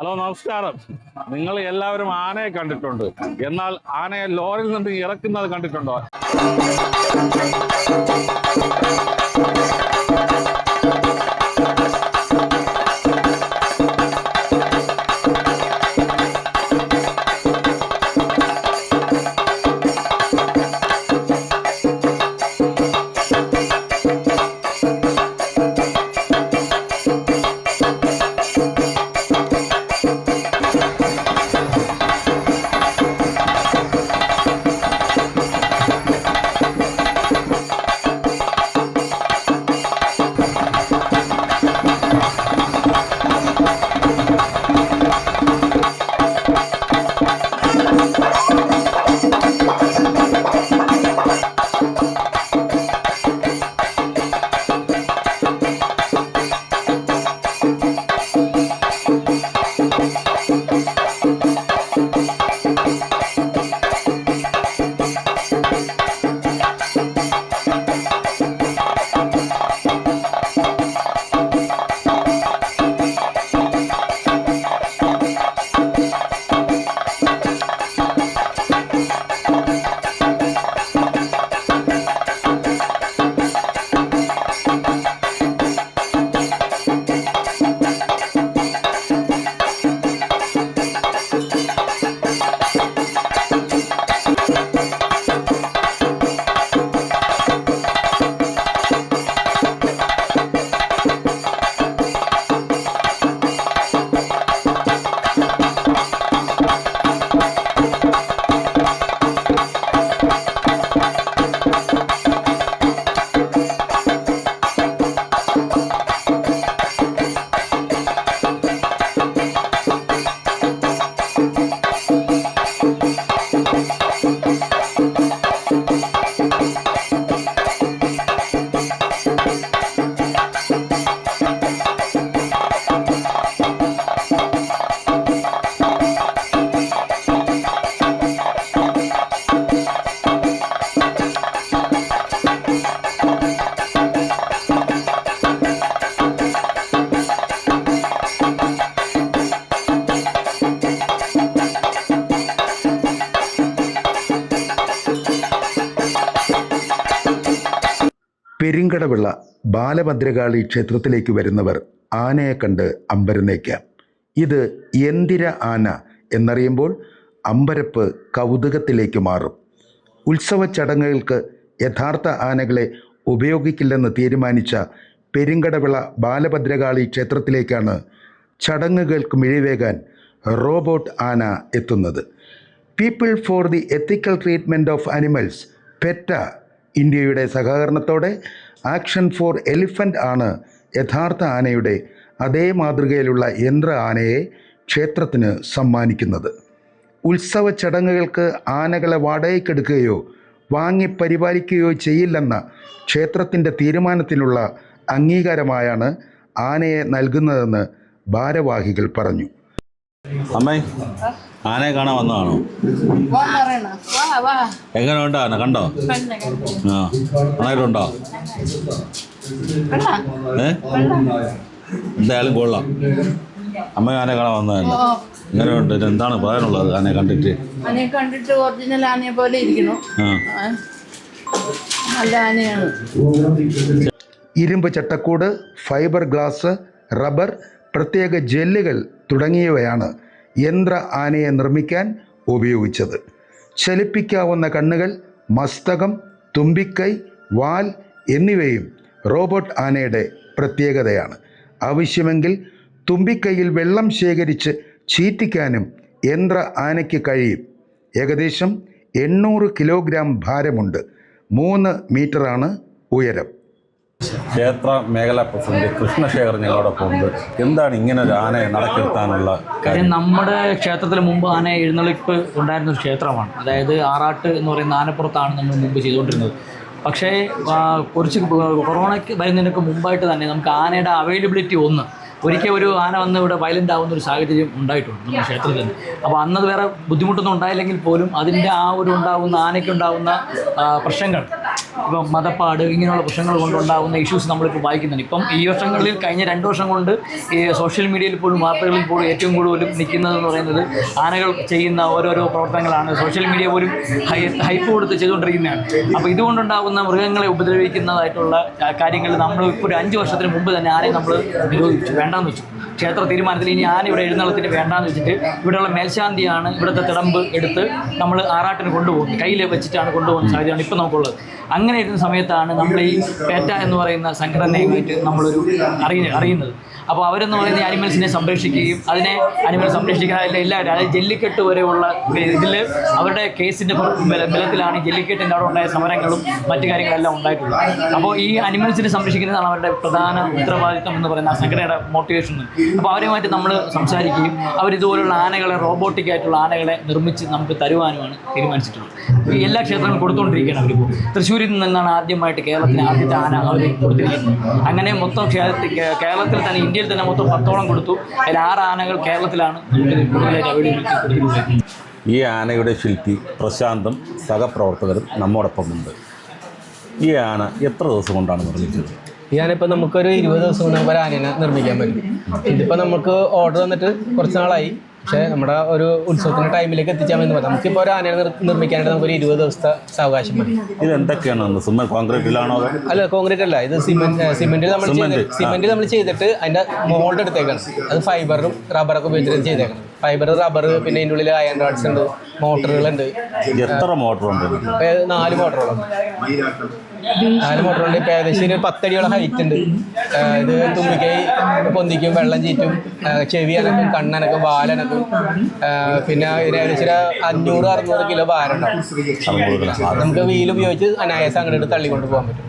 Hello നമസ്കാരം. നിങ്ങൾ എല്ലാവരും ആനയെ കണ്ടിട്ടുണ്ട്. എന്നാൽ ആനയെ ലോറിയിൽ നിന്ന് ഇറക്കുന്നത് കണ്ടിട്ടുണ്ടോ? പെരിങ്കടവിള ബാലഭദ്രകാളി ക്ഷേത്രത്തിലേക്ക് വരുന്നവർ ആനയെ കണ്ട് അമ്പരന്നേക്കാം. ഇത് എന്തിര ആന എന്നറിയുമ്പോൾ അമ്പരപ്പ് കൗതുകത്തിലേക്ക് മാറും. ഉത്സവ ചടങ്ങുകൾക്ക് യഥാർത്ഥ ആനകളെ ഉപയോഗിക്കില്ലെന്ന് തീരുമാനിച്ച പെരിങ്കടവിള ബാലഭദ്രകാളി ക്ഷേത്രത്തിലേക്കാണ് ചടങ്ങുകൾക്ക് മിഴിവേകാൻ റോബോട്ട് ആന എത്തുന്നത്. People for the ethical treatment of animals PETA ഇന്ത്യയുടെ സഹകരണത്തോടെ ആക്ഷൻ ഫോർ എലിഫന്റ് ആണ് യഥാർത്ഥ ആനയുടെ അതേ മാതൃകയിലുള്ള യന്ത്ര ആനയെ ക്ഷേത്രത്തിന് സമ്മാനിക്കുന്നത്. ഉത്സവ ചടങ്ങുകൾക്ക് ആനകളെ വാടകയ്ക്കെടുക്കുകയോ വാങ്ങി പരിപാലിക്കുകയോ ചെയ്യില്ലെന്ന ക്ഷേത്രത്തിന്റെ തീരുമാനത്തിനുള്ള അംഗീകാരമായാണ് ആനയെ നൽകുന്നതെന്ന് ഭാരവാഹികൾ പറഞ്ഞു. അമ്മേ ആനയെ കാണാൻ വന്നതാണോ? എങ്ങനെ പറയണ. വാ വാ. എങ്ങനെയുണ്ട് ആന? കണ്ടോ? ആ. നന്നായിട്ടുണ്ടോ? ഏ? എന്തായാലും കൊള്ളാം. അമ്മ ആനയെ കാണാൻ വന്നതല്ല? ഇങ്ങനെ ഉണ്ട് എന്താണ് പറയാനുള്ളത് ആനയെ കണ്ടിട്ട്? ആനയെ കണ്ടിട്ട് ഒറിജിനൽ ആനയെ പോലെ ഇരിക്കുന്നു. നല്ല ആനയാണ്. ഇരുമ്പ് ചട്ടക്കൂട് ഫൈബർ ഗ്ലാസ് റബ്ബർ പ്രത്യേക ജെല്ലുകൾ തുടങ്ങിയവയാണ്. യന്ത്ര ആനയെ നിർമ്മിക്കാൻ ഉപയോഗിച്ചത്. ചലിപ്പിക്കാവുന്ന കണ്ണുകൾ മസ്തകം തുമ്പിക്കൈ വാൽ എന്നിവയും റോബോട്ട് ആനയുടെ പ്രത്യേകതയാണ്. ആവശ്യമെങ്കിൽ തുമ്പിക്കൈയിൽ വെള്ളം ശേഖരിച്ച് ചീറ്റിക്കാനും യന്ത്ര ആനയ്ക്ക് കഴിയും. ഏകദേശം എണ്ണൂറ് കിലോഗ്രാം ഭാരമുണ്ട്. മൂന്ന് മീറ്ററാണ് ഉയരം. ക്ഷേത്ര മേഖലാ പ്രസിഡന്റ് കൃഷ്ണശേഖർ ഞങ്ങളോടൊപ്പം ഉണ്ട്. എന്താണ് ഇങ്ങനെ ഒരു ആനയെ നടക്കെടുത്താനുള്ള കാര്യം? നമ്മുടെ ക്ഷേത്രത്തിൽ മുമ്പ് ആന എഴുന്നള്ളിപ്പ് ഉണ്ടായിരുന്ന ഒരു ക്ഷേത്രമാണ്. അതായത് ആറാട്ട് എന്ന് പറയുന്ന ആനപ്പുറത്താണ് നമ്മൾ മുമ്പ് ചെയ്തുകൊണ്ടിരുന്നത്. പക്ഷേ കുറച്ച് കൊറോണയ്ക്ക് വരുന്നതിനൊക്കെ മുമ്പായിട്ട് തന്നെ നമുക്ക് ആനയുടെ അവൈലബിലിറ്റി ഒന്ന് ഒരിക്കൽ ഒരു ആന വന്ന് ഇവിടെ വയലന്റ് ആവുന്ന ഒരു സാഹചര്യം ഉണ്ടായിട്ടുണ്ട് നമ്മുടെ ക്ഷേത്രത്തിൽ തന്നെ. അപ്പോൾ അന്നത് വേറെ ബുദ്ധിമുട്ടൊന്നും ഉണ്ടായില്ലെങ്കിൽ പോലും അതിന്റെ ആ ഒരു ഉണ്ടാവുന്ന ആനയ്ക്കുണ്ടാവുന്ന പ്രശ്നങ്ങൾ ഇപ്പം മതപ്പാട് ഇങ്ങനെയുള്ള പ്രശ്നങ്ങൾ കൊണ്ടുണ്ടാകുന്ന ഇഷ്യൂസ് നമ്മളിപ്പോൾ വായിക്കുന്നുണ്ട്. ഇപ്പം ഈ വർഷങ്ങളിൽ കഴിഞ്ഞ രണ്ട് വർഷം കൊണ്ട് ഈ സോഷ്യൽ മീഡിയയിൽ പോലും വാർത്തകളിൽ പോലും ഏറ്റവും കൂടുതൽ നിൽക്കുന്നതെന്ന് പറയുന്നത് ആനകൾ ചെയ്യുന്ന ഓരോരോ പ്രവർത്തനങ്ങളാണ്. സോഷ്യൽ മീഡിയ പോലും ഹൈ ഹൈപ്പ് കൊടുത്ത് ചെയ്തുകൊണ്ടിരിക്കുന്നതാണ്. അപ്പോൾ ഇതുകൊണ്ടുണ്ടാകുന്ന മൃഗങ്ങളെ ഉപദ്രവിക്കുന്നതായിട്ടുള്ള കാര്യങ്ങൾ നമ്മൾ ഇപ്പോൾ ഒരു അഞ്ച് വർഷത്തിന് മുമ്പ് തന്നെ ആനയെ നമ്മൾ നിരോധിച്ചു വേണ്ടാന്ന് വെച്ചു. ക്ഷേത്ര തീരുമാനത്തിൽ ഇനി ആന ഇവിടെ എഴുന്നള്ളത്തിന് വേണ്ടാന്ന് വെച്ചിട്ട് ഇവിടെയുള്ള മേൽശാന്തിയാണ് ഇവിടുത്തെ തിടമ്പ് എടുത്ത് നമ്മൾ ആറാട്ടിന് കൊണ്ടുപോകുന്നത്. കയ്യിൽ വെച്ചിട്ടാണ് കൊണ്ടുപോകുന്ന സാഹചര്യമാണ് ഇപ്പോൾ നമുക്കുള്ളത്. അങ്ങനെ ഇരുന്ന സമയത്താണ് നമ്മൾ ഈ പേറ്റ എന്ന് പറയുന്ന സംഘടനയുമായിട്ട് നമ്മളൊരു അറിയ അറിയുന്നത്. അപ്പോൾ അവരെന്ന് പറയുന്ന അനിമൽസിനെ സംരക്ഷിക്കുകയും അതിനെ അനിമൽ സംരക്ഷിക്കാനായിട്ട് എല്ലാവരും അതായത് ജല്ലിക്കെട്ട് വരെയുള്ള ഇതിൽ അവരുടെ കേസിന്റെ ബലത്തിലാണ് ജല്ലിക്കെട്ടിന്റെ അവിടെ ഉണ്ടായ സമരങ്ങളും മറ്റു കാര്യങ്ങളെല്ലാം ഉണ്ടായിട്ടുള്ളത്. അപ്പോൾ ഈ അനിമൽസിനെ സംരക്ഷിക്കുന്നതാണ് അവരുടെ പ്രധാന ഉത്തരവാദിത്തം എന്ന് പറയുന്ന സംഘടനയുടെ മോട്ടിവേഷൻ അപ്പോൾ അവരുമായിട്ട് നമ്മൾ സംസാരിക്കുകയും അവരിതുപോലുള്ള ആനകളെ റോബോട്ടിക് ആയിട്ടുള്ള ആനകളെ നിർമ്മിച്ച് നമുക്ക് തരുവാനുമാണ് തീരുമാനിച്ചിട്ടുള്ളത്. ഈ എല്ലാ ക്ഷേത്രങ്ങളും കൊടുത്തുകൊണ്ടിരിക്കുകയാണ് അവരിപ്പോൾ തൃശ്ശൂരിൽ നിന്നാണ് ആദ്യമായിട്ട് കേരളത്തിന് ആദ്യത്തെ ആന അവർ കൊടുത്തിരിക്കുന്നത്. അങ്ങനെ മൊത്തം കേരളത്തിൽ തന്നെ തന്നെ ഇന്ത്യയിൽ തന്നെ മൊത്തം പത്തോളം കൊടുത്തു. അതിൽ ആറ് ആനകൾ കേരളത്തിലാണ് നമുക്ക് കൂടുതലായിട്ട് ഈ ആനയുടെ ശില്പി പ്രശാന്തും സഹപ്രവർത്തകരും നമ്മോടൊപ്പമുണ്ട്. ഈ ആന എത്ര ദിവസം കൊണ്ടാണ് നിർമ്മിച്ചത്? ഞാനിപ്പോൾ നമുക്കൊരു ഇരുപത് ദിവസം കൊണ്ട് നമുക്ക് ഒരു ആനേനെ നിർമ്മിക്കാൻ പറ്റും. ഇതിപ്പോൾ നമുക്ക് ഓർഡർ വന്നിട്ട് കുറച്ച് നാളായി. പക്ഷേ നമ്മുടെ ഒരു ഉത്സവത്തിന്റെ ടൈമിലേക്ക് എത്തിച്ചാൽ മതി. നമുക്കിപ്പോൾ ഒരു ആനയെ നിർമ്മിക്കാനായിട്ട് നമുക്ക് ഒരു ഇരുപത് ദിവസത്തെ സാവകാശം മതി. ഇത് എന്തൊക്കെയാണ് സുമ കോൺക്രീറ്റിലാണോ അല്ല കോൺക്രീറ്റ് അല്ല. ഇത് സിമെന്റ് സിമെന്റിൽ നമ്മൾ സിമെന്റിൽ നമ്മൾ ചെയ്തിട്ട് അതിന്റെ മോൾഡ് എടുത്തേക്കാണ്. അത് ഫൈബറും റബ്ബറൊക്കെ ഉപയോഗിച്ചിട്ട് ചെയ്തേക്കണം ഫൈബർ റബ്ബർ പിന്നെ അതിന്റെ ഉള്ളിൽ അയൺ റോഡ്സ് ഉണ്ട് മോട്ടറുകളുണ്ട്. എത്ര മോട്ടറുണ്ട്? നാല് മോട്ടറുകളുണ്ട് നാല് മോട്ടറുണ്ട്. ഇപ്പം ഏകദേശം ഒരു പത്തടിയോളം ഹൈറ്റ് ഉണ്ട്. ഇത് തുമ്പിക്കൈ പൊന്തിക്കും വെള്ളം ചീറ്റും ചെവി അനക്കും കണ്ണനക്കും വാലനക്കും പിന്നെ ഇതിന് ഏകദേശം ഒരു അഞ്ഞൂറ് അറുന്നൂറ് കിലോ ഭാരം ഉണ്ടാവും. നമുക്ക് വീൽ ഉപയോഗിച്ച് അനായാസം അങ്ങോട്ട് തള്ളിക്കൊണ്ട് പോകാൻ പറ്റും.